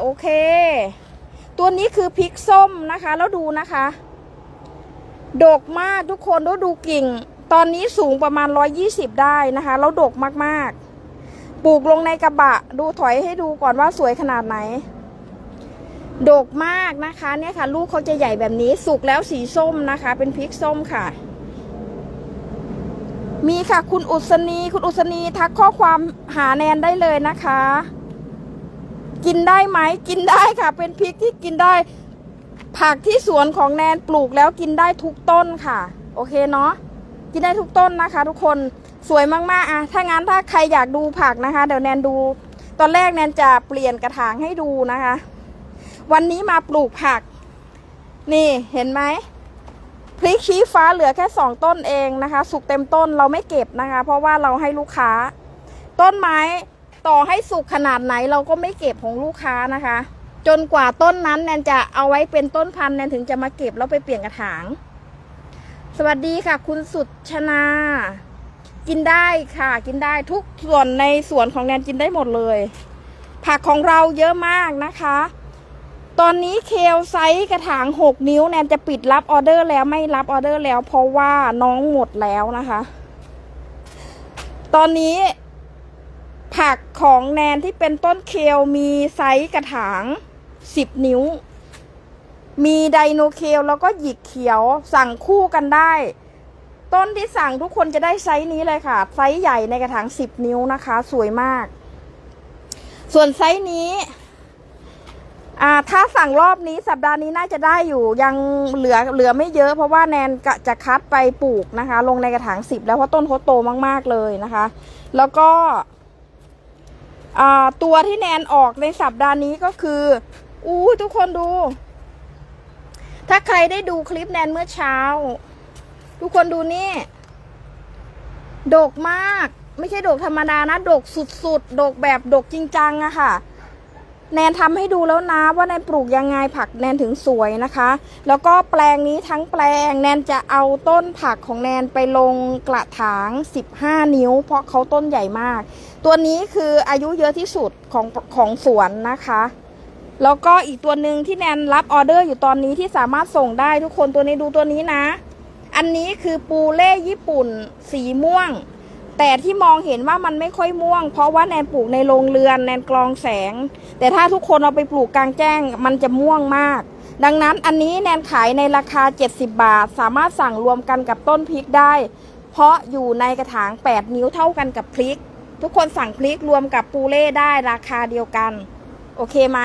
โอเค ตัวนี้คือพริกส้มนะคะ แล้วดูนะคะ ดกมากทุกคนแล้วดูกิ่ง ตอนนี้สูงประมาณ 120 ได้นะคะ แล้วดกมากๆ ปลูกลงในกระบะ ดูถอยให้ดูก่อนว่าสวยขนาดไหน ดกมากนะคะเนี่ยค่ะ ลูกเขาจะใหญ่แบบนี้ สุกแล้วสีส้มนะคะ เป็นพริกส้มค่ะ มีค่ะคุณอุศนี คุณอุศนีทักข้อความหาแนนได้เลยนะคะ กินได้ไหมกินได้ค่ะ เป็นพริกที่กินได้ ผักที่สวนของแนนปลูกแล้วกินได้ทุกต้นค่ะ โอเคเนาะกินได้ทุกต้นนะคะ ทุกคนสวยมากๆอะถ้างั้นถ้าใครอยากดูผักนะคะ เดี๋ยวแนนดู ตอนแรกแนนจะเปลี่ยนกระถางให้ดูนะคะ วันนี้มาปลูกผัก นี่เห็นไหมพริกชี้ฟ้าเหลือแค่สองต้นเองนะคะ สุกเต็มต้นเราไม่เก็บนะคะ เพราะว่าเราให้ลูกค้า ต้นไม้ ต่อให้สุกขนาดไหนเราก็ไม่เก็บของลูกค้านะคะ จนกว่าต้นนั้นแนนจะเอาไว้เป็นต้นพันธุ์แนนถึงจะมาเก็บแล้วไปเปลี่ยนกระถาง สวัสดีค่ะ คุณสุดชนา กินได้ค่ะ กินได้ทุกส่วนในสวนของแนนกินได้หมดเลย ผักของเราเยอะมากนะคะ ตอนนี้เคลไซส์กระถาง 6 นิ้วแนนจะปิดรับออเดอร์แล้วไม่รับออเดอร์แล้ว เพราะว่าน้องหมดแล้วนะคะ ตอนนี้ ผักของแนนที่เป็นต้นเคลมีไซส์กระถาง10นิ้ว มีไดโนเคลแล้วก็หยิกเขียวสั่งคู่กันได้ ต้นที่สั่งทุกคนจะได้ไซส์นี้เลยค่ะ ไซส์ใหญ่ในกระถาง10นิ้วนะคะ สวยมาก ส่วนไซส์นี้อ่าถ้าสั่งรอบนี้สัปดาห์นี้น่าจะได้อยู่ยังเหลือเหลือไม่เยอะ เพราะว่าแนนกะจะคัดไปปลูกนะคะ ลงในกระถางสิบแล้วเพราะต้นเขาโตมาก ๆ เลยนะคะ แล้วก็ ตัวที่แนนออกในสัปดาห์นี้ก็คือ อู้ทุกคนดู ถ้าใครได้ดูคลิปแนนเมื่อเช้า ทุกคนดูนี่ ดกมาก ไม่ใช่ดกธรรมดานะ ดกสุดๆ ดกแบบดกจริงจังอะค่ะ แนนทำให้ดูแล้วนะว่าแนนปลูกยังไงผักแนนถึงสวยนะคะ แล้วก็แปลงนี้ทั้งแปลงแนนจะเอาต้นผักของแนนไปลงกระถาง 15 นิ้ว เพราะเขาต้นใหญ่มาก ตัวนี้คืออายุเยอะที่สุดของของสวนนะคะ แล้วก็อีกตัวหนึ่งที่แนนรับออเดอร์อยู่ตอนนี้ที่สามารถส่งได้ทุกคนตัวนี้ดูตัวนี้นะ อันนี้คือปูเล่ญี่ปุ่น สีม่วง แต่ที่มองเห็นว่ามันไม่ค่อยม่วง เพราะว่าแนนปลูกในโรงเรือนแนนกรองแสง แต่ถ้าทุกคนเอาไปปลูกกลางแจ้ง มันจะม่วงมาก ดังนั้นอันนี้แนนขายในราคา 70 บาท สามารถสั่งรวมกันกับต้นพริกได้ เพราะอยู่ในกระถาง 8 นิ้วเท่ากันกับพริก ทุกคนสั่งพริกรวมกับปูเล่ได้ราคาเดียวกัน โอเคไหม